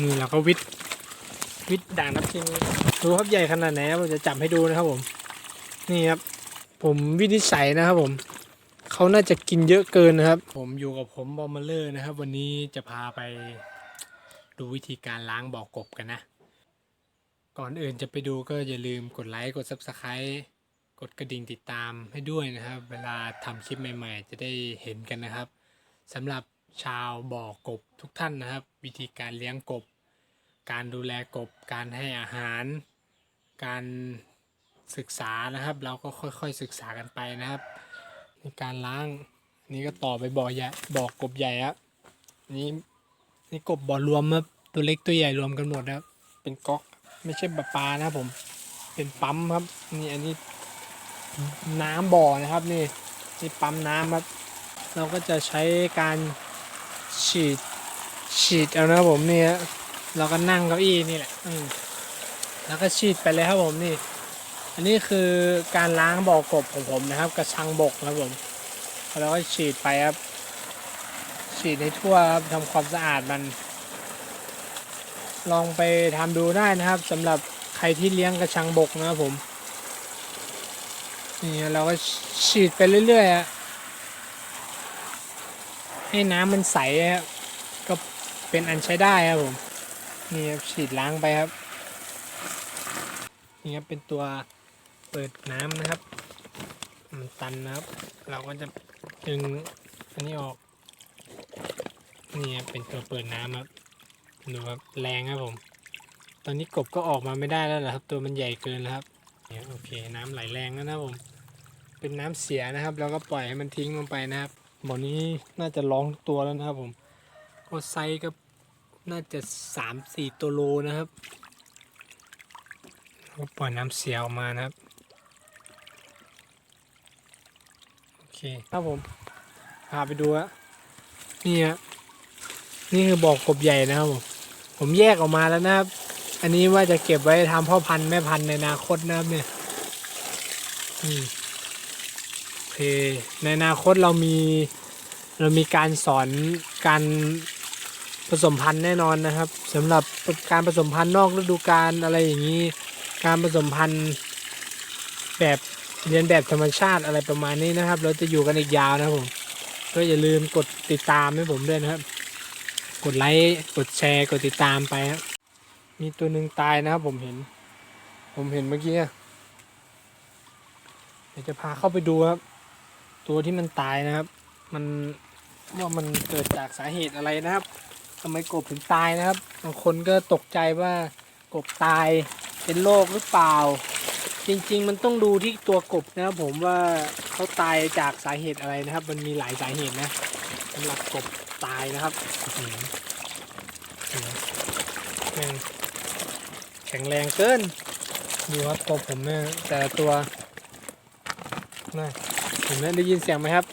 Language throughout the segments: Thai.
นี่เราก็วิทย์วิทย์ด่างนับชิงดูครับใหญ่ขนาดไหนครับผมจะจับให้ดูนะครับผม นี่ครับ ผมวินิจฉัยนะครับผมเขาน่าจะกินเยอะเกินนะครับ ผมอยู่กับผมบอมเมอร์เลอร์นะครับ วันนี้จะพาไปดูวิธีการล้างบ่อกบกันนะ ก่อนอื่นจะไปดูก็อย่าลืมกดไลค์กด Subscribe กดกระดิ่งติดตามให้ด้วยนะครับ เวลาทำคลิปใหม่ ๆ จะได้เห็นกันนะครับสำหรับ ชาวบ่อกบทุกท่านนะครับ วิธีการเลี้ยงกบ การดูแลกบ การให้อาหาร การศึกษานะครับ เราก็ค่อยๆศึกษากันไปนะครับในการล้างนี่ก็ต่อไปบ่อใหญ่บ่อกบใหญ่ครับนี่นี่กบบ่อรวมครับตัวเล็กตัวใหญ่รวมกันหมดนะครับ เป็นก๊อกไม่ใช่แบบปลานะครับผมเป็นปั๊มครับนี่อันนี้น้ำบ่อนะครับนี่นี่ปั๊มน้ำครับ เราก็จะใช้การ ฉีด ฉีดเอานะผมนี่ฮะเราก็นั่งเก้าอี้นี่แหละอืมแล้วก็ฉีดไปเลยครับผมนี่ อันนี้คือการล้างบ่อกบของผมนะครับ กระชังบกนะครับผมแล้วก็ฉีดไปครับ ฉีดให้ทั่วครับทำความสะอาดมัน ลองไปทำดูได้นะครับสำหรับใครที่เลี้ยงกระชังบกนะครับผม นี่เราก็ฉีดไปเรื่อยๆอะ ให้น้ำมันใสครับก็เป็นอันใช้ได้ครับผมนี่ครับฉีดล้างไปครับนี่ครับเป็นตัวเปิดน้ำนะครับมันตันนะครับ เราก็จะดึงอันนี้ออกนี่ครับเป็นตัวเปิดน้ำครับดูครับแรงครับผม ตอนนี้กบก็ออกมาไม่ได้แล้วนะครับ ตัวมันใหญ่เกินแล้วครับเนี่ยโอเค น้ำไหลแรงแล้วนะครับผมเป็นน้ำเสียนะครับแล้วก็ปล่อยให้มันทิ้งลงไปนะครับ บ่อนี้น่าจะร้องตัวแล้วนะครับผมก็ไซส์ก็น่าจะสามสี่ตัวโลนะครับก็ปล่อยน้ำเสียออกมานะครับโอเคครับผมพาไปดูอะนี่ฮะนี่คือบอกกบใหญ่นะครับผมผมแยกออกมาแล้วนะครับ อันนี้ว่าจะเก็บไว้ทำพ่อพันธุ์แม่พันธุ์ในอนาคตนะครับเนี่ย อืม เคในอนาคตเรามีเรามีการสอนการผสมพันธุ์แน่นอนนะครับสำหรับการผสมพันธุ์นอกฤดูกาลอะไรอย่างนี้ การผสมพันธุ์แบบเรียนแบบธรรมชาติอะไรประมาณนี้นะครับ เราจะอยู่กันอีกยาวนะผมก็อย่าลืมกดติดตามให้ผมด้วยนะครับ กดไลค์กดแชร์กดติดตามไปครับมีตัวหนึ่งตายนะครับผมเห็น ผมเห็นเมื่อกี้เดี๋ยวจะพาเข้าไปดูครับ ตัวที่มันตายนะครับ มันว่ามันเกิดจากสาเหตุอะไรนะครับทำไมกบถึงตายนะครับบางคนก็ตกใจว่ากบตายเป็นโรคหรือเปล่า จริง ๆ มันต้องดูที่ตัวกบนะครับผมว่าเขาตายจากสาเหตุอะไรนะครับ มันมีหลายสาเหตุนะสำหรับกบตายนะครับอื้อหืออื้อหือแม่งแข็งแรงเกินดูครับกบผมเนี่ยแต่ตัวนะ เห็นไหมได้ยินเสียงไหมครับ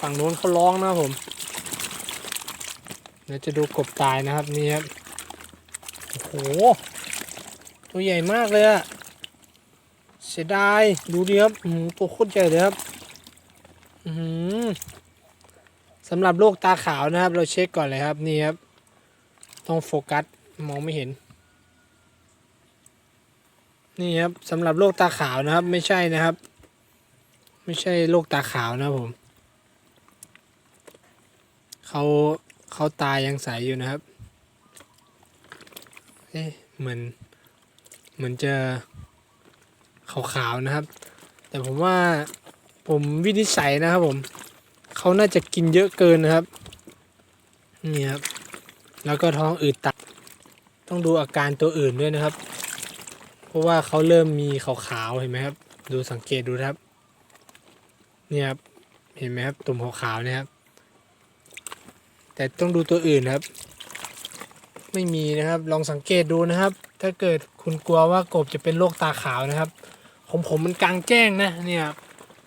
ฝั่งนู้นเขาร้องนะผมเดี๋ยวจะดูกบตายนะครับนี่ครับโอ้โหตัวใหญ่มากเลยอะเสียดายดูดิครับหือตัวโคตรใหญ่เลยครับอือหือสำหรับโรคตาขาวนะครับ เราเช็คก่อนเลยครับนี่ครับต้องโฟกัสมองไม่เห็น นี่ครับสำหรับโรคตาขาวนะครับไม่ใช่นะครับ ไม่ใช่โรคตาขาวนะผม เขาเขาตายังใสอยู่นะครับ เอ๊ะเหมือน เหมือนจะขาวๆนะครับ แต่ผมว่าผมวินิจฉัยนะครับผม เขาน่าจะกินเยอะเกินนะครับ นี่ครับ แล้วก็ท้องอืดตับต้องดูอาการตัวอื่นด้วยนะครับ เพราะว่าเขาเริ่มมีขาวๆเห็นไหมครับ ดูสังเกตดูนะครับ เนี่ยครับเห็นไหมครับตุ่มขาวๆเนี่ยครับแต่ต้องดูตัวอื่นครับ ไม่มีนะครับลองสังเกตดูนะครับ ถ้าเกิดคุณกลัวว่ากบจะเป็นโรคตาขาวนะครับของผมมันกลางแจ้งนะเนี่ย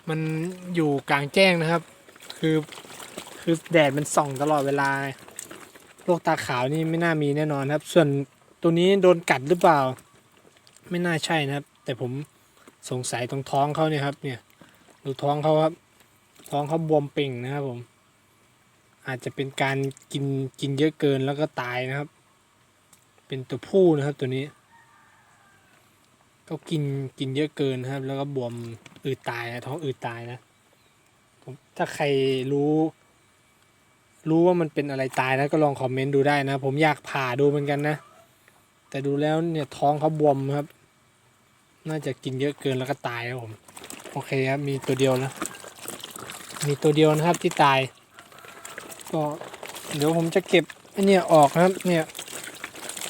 มันอยู่กลางแจ้งนะครับ คือคือแดดมันส่องตลอดเวลาโรคตาขาวนี่ไม่น่ามีแน่นอนครับ ส่วนตัวนี้โดนกัดหรือเปล่า ไม่น่าใช่นะครับ แต่ผมสงสัยตรงท้องเขาเนี่ยครับเนี่ย ดูท้องเขาครับ ท้องเขาบวมเป่งนะครับผม อาจจะเป็นการกินกินเยอะเกินแล้วก็ตายนะครับ เป็นตัวผู้นะครับตัวนี้ ก็กินกินเยอะเกินนะครับ แล้วก็บวมอืดตายนะท้องอืดตายนะผมถ้าใครรู้ รู้ว่ามันเป็นอะไรตายนะก็ลองคอมเมนต์ดูได้นะ ผมอยากผ่าดูเหมือนกันนะ แต่ดูแล้วเนี่ยท้องเขาบวมครับ น่าจะกินเยอะเกินแล้วก็ตายครับผม โอเคครับมีตัวเดียวนะ มีตัวเดียวนะครับที่ตาย ก็เดี๋ยวผมจะเก็บไอ้เนี่ยออกนะครับเนี่ย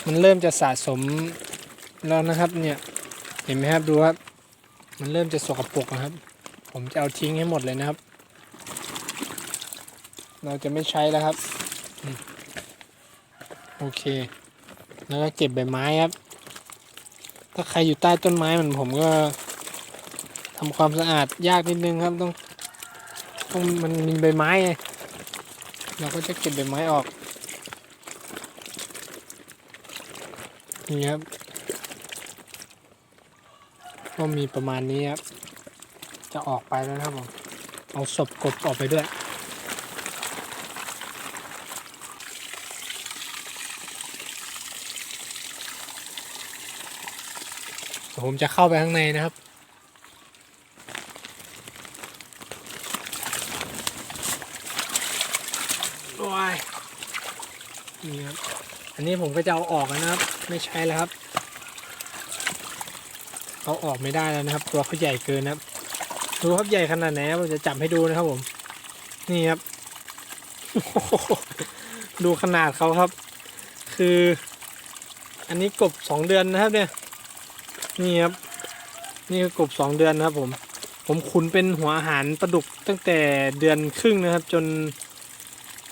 มันเริ่มจะสะสมแล้วนะครับเนี่ยเห็นไหมครับดูครับ มันเริ่มจะสกปรกนะครับ ผมจะเอาทิ้งให้หมดเลยนะครับ เราจะไม่ใช้แล้วครับโอเค แล้วก็เก็บใบไม้ครับ ถ้าใครอยู่ใต้ต้นไม้เหมือนผมก็ ทำความสะอาดยากนิดนึงครับต้องต้องมันมีใบไม้ไงเราก็จะเก็บใบไม้ออกนี่ครับก็มีประมาณนี้ครับ จะออกไปแล้วครับผมเอาศพกบออกไปด้วยผมจะเข้าไปข้างในนะครับ โอ้ยนี่ครับอันนี้ผมก็จะเอาออกนะครับ ไม่ใช้แล้วครับเอาออกไม่ได้แล้วนะครับ ตัวเขาใหญ่เกินนะครับดูครับใหญ่ขนาดไหนครับผมจะจับให้ดูนะครับผม นี่ครับ ดูขนาดเขาครับ คือ อันนี้กบสองเดือนนะครับ เนี่ย นี่ครับ นี่คือกบสองเดือนนะครับ ผม ผมขุนเป็นหัวอาหารปลาดุกตั้งแต่เดือนครึ่งนะครับ จน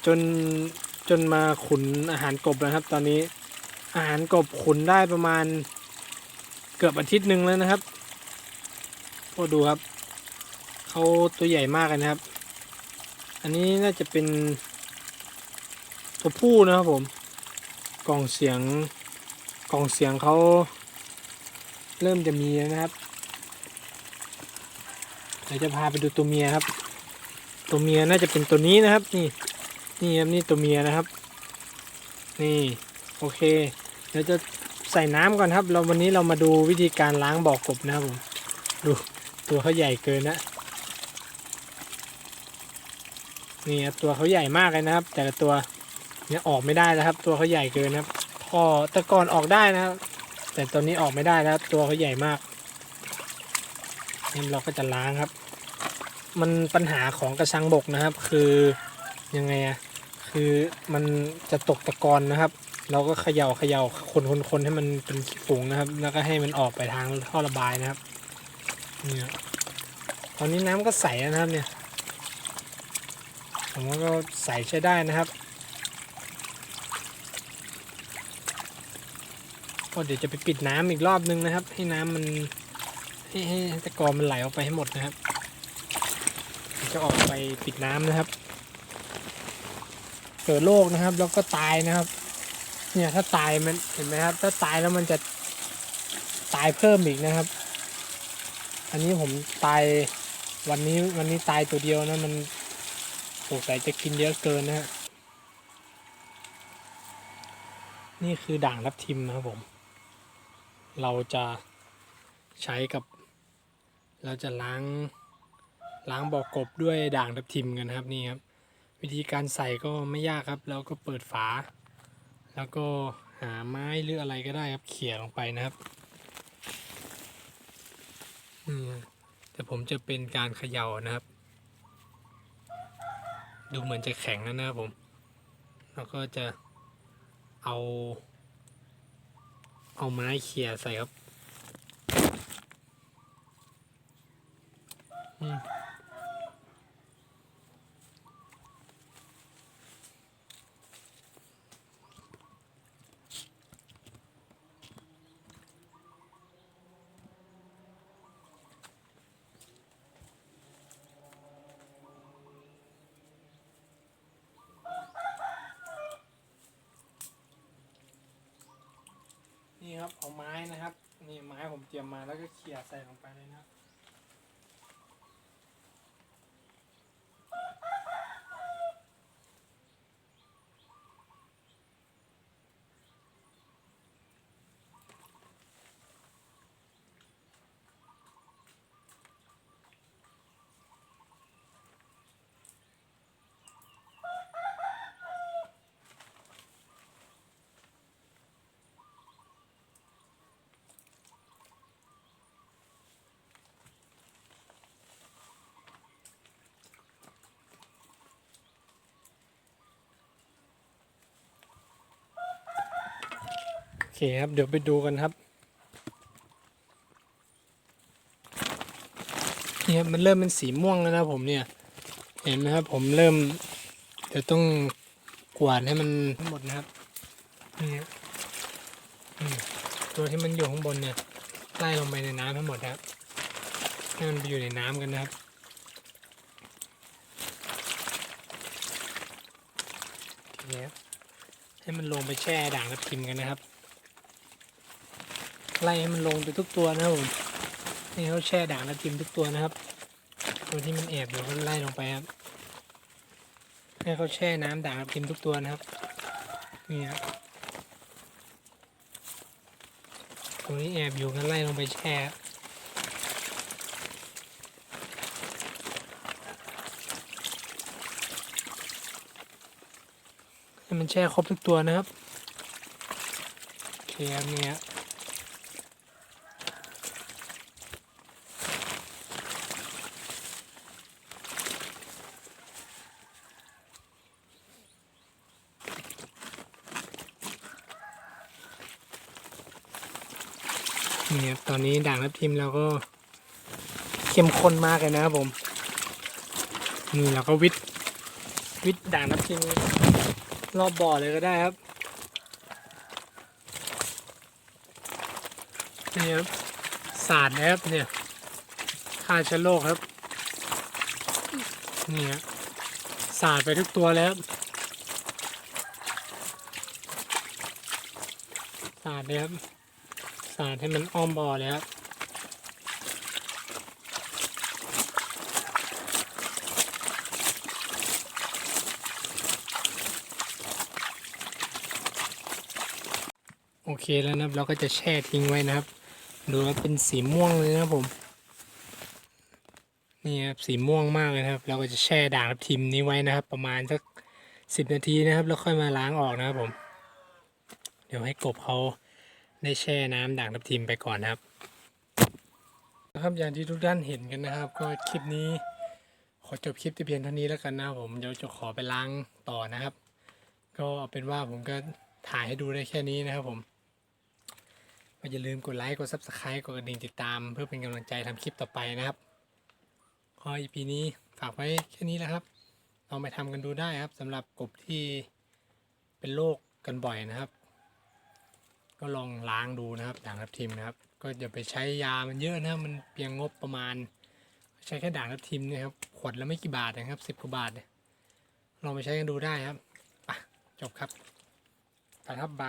จนจนมาขุนอาหารกบนะครับ ตอนนี้อาหารกบขุนได้ประมาณเกือบอาทิตย์หนึ่งแล้วนะครับก็ดูครับเขาตัวใหญ่มากเลยนะครับ อันนี้น่าจะเป็นตัวผู้นะครับผมกล่องเสียงกล่องเสียงเขาเริ่มจะมีแล้วนะครับเดี๋ยวจะพาไปดูตัวเมียครับ ตัวเมียน่าจะเป็นตัวนี้นะครับ นี่ นี่ครับนี่ตัวเมียนะครับ นี่โอเคเดี๋ยวจะใส่น้ำก่อนครับ เราวันนี้เรามาดูวิธีการล้างบ่อกบนะครับผมดูตัวเขาใหญ่เกินนะนี่ครับตัวเขาใหญ่มากเลยนะครับ แต่ละตัวเนี่ยออกไม่ได้แล้วครับ ตัวเขาใหญ่เกินนะครับท่อแตะกอนออกได้นะครับ แต่ตอนนี้ออกไม่ได้แล้วตัวเขาใหญ่มากนี่เราก็จะล้างครับ มันปัญหาของกระชังบกนะครับ คือยังไงอะ คือมันจะตกตะกอนนะครับ เราก็เขย่าเขย่าคนคนคนให้มันเป็นฝูงนะครับ แล้วก็ให้มันออกไปทางท่อระบายนะครับเนี่ยตอนนี้น้ำก็ใสแล้วนะครับเนี่ยผมว่าก็ใสใช้ได้นะครับก็เดี๋ยวจะไปปิดน้ำอีกรอบนึงนะครับ ให้น้ำมันให้ให้ตะกอนมันไหลออกไปให้หมดนะครับ จะออกไปปิดน้ำนะครับ เกิดโรคนะครับ แล้วก็ตายนะครับ เนี่ยถ้าตายมันเห็นไหมครับ ถ้าตายแล้วมันจะตายเพิ่มอีกนะครับ อันนี้ผมตายวันนี้วันนี้ตายตัวเดียวนะมันสงสัยจะกินเยอะเกินนะฮะนี่คือด่างทับทิมนะครับผม เราจะใช้กับ เราจะล้างล้างบ่อกบด้วยด่างทับทิมกันครับนี่ครับ วิธีการใส่ก็ไม่ยากครับ แล้วก็เปิดฝา แล้วก็หาไม้หรืออะไรก็ได้ครับเขี่ยลงไปนะครับอืมแต่ผมจะเป็นการเขย่านะครับ ดูเหมือนจะแข็งแล้วนะครับผม แล้วก็จะเอา เอาไม้เขี่ยใส่ครับ อืม นี่ครับเอาไม้นะครับ นี่ไม้ผมเตรียมมาแล้วก็เขี่ยใส่ลงไปเลยนะครับ เคครับ เดี๋ยวไปดูกันครับเนี่ยมันเริ่มเป็นสีม่วงแล้วนะผมเนี่ย เห็นไหมครับผมเริ่ม เดี๋ยวต้องกวาดให้มันทั้งหมดนะครับนี่ครับอืมตัวที่มันอยู่ข้างบนเนี่ยไล่ลงไปในน้ำทั้งหมดนะครับให้มันไปอยู่ในน้ำกันนะครับโอเคครับให้มันลงไปแช่ด่างทับทิมกันนะครับ ไล่ให้มันลงไปทุกตัวนะครับผมนี่เขาแช่ด่างทับทิมทุกตัวนะครับ ตัวที่มันแอบอยู่ก็ไล่ลงไปครับให้เขาแช่น้ำด่างทับทิมทุกตัวนะครับนี่ครับตัวนี้แอบอยู่กันไล่ลงไปแช่ให้มันแช่ครบทุกตัวนะครับ โอเคครับนี่ครับนี่ครับต อนนี้ด่างทับทิมเราก็เข้มข้นมากเลยนะครับผมนี่เราก็วิทย์วิทด่างทับทิมรอบบ่อเลยก็ได้ครับนี่ครับสาดนะครับเนี่ยฆ่าเชื้อโรคครับนี่ครับสาดไปทุกตัวแล้วสาดเลยครับ สาดให้มันอ้อมบ่อเลยครับโอเคแล้วนะครับเราก็จะแช่ทิ้งไว้นะครับ ดูว่าเป็นสีม่วงเลยนะผม นี่ครับสีม่วงมากเลยครับ เราก็จะแช่ด่างทิมนี้ไว้นะครับ ประมาณสักสิบนาทีนะครับ แล้วค่อยมาล้างออกนะครับผม เดี๋ยวให้กบเขา ได้แช่น้ำด่างทับทิมไปก่อนนะครับนะครับอย่างที่ทุกท่านเห็นกันนะครับ ก็คลิปนี้ ขอจบคลิปที่เพียงเท่านี้แล้วกันนะผมเดี๋ยวจะขอไปล้างต่อนะครับ ก็เอาเป็นว่าผมก็ถ่ายให้ดูได้แค่นี้นะครับผมก็อย่าลืมกดไลค์กด Subscribe กดกระดิ่งติดตาม เพื่อเป็นกำลังใจทำคลิปต่อไปนะครับขอ EP นี้ฝากไว้แค่นี้แล้วครับลองไปทำกันดูได้ครับสำหรับกบที่เป็นโรคกันบ่อยนะครับ ก็ลองล้างดูนะครับด่างทับทิมนะครับ ก็อย่าไปใช้ยามันเยอะนะมันเพียงงบประมาณ ใช้แค่ด่างทับทิมเนี่ยครับขวดละไม่กี่บาทนะครับสิบกว่าบาทเนี่ยลองไปใช้กันดูได้ครับอะจบครับไปครับบา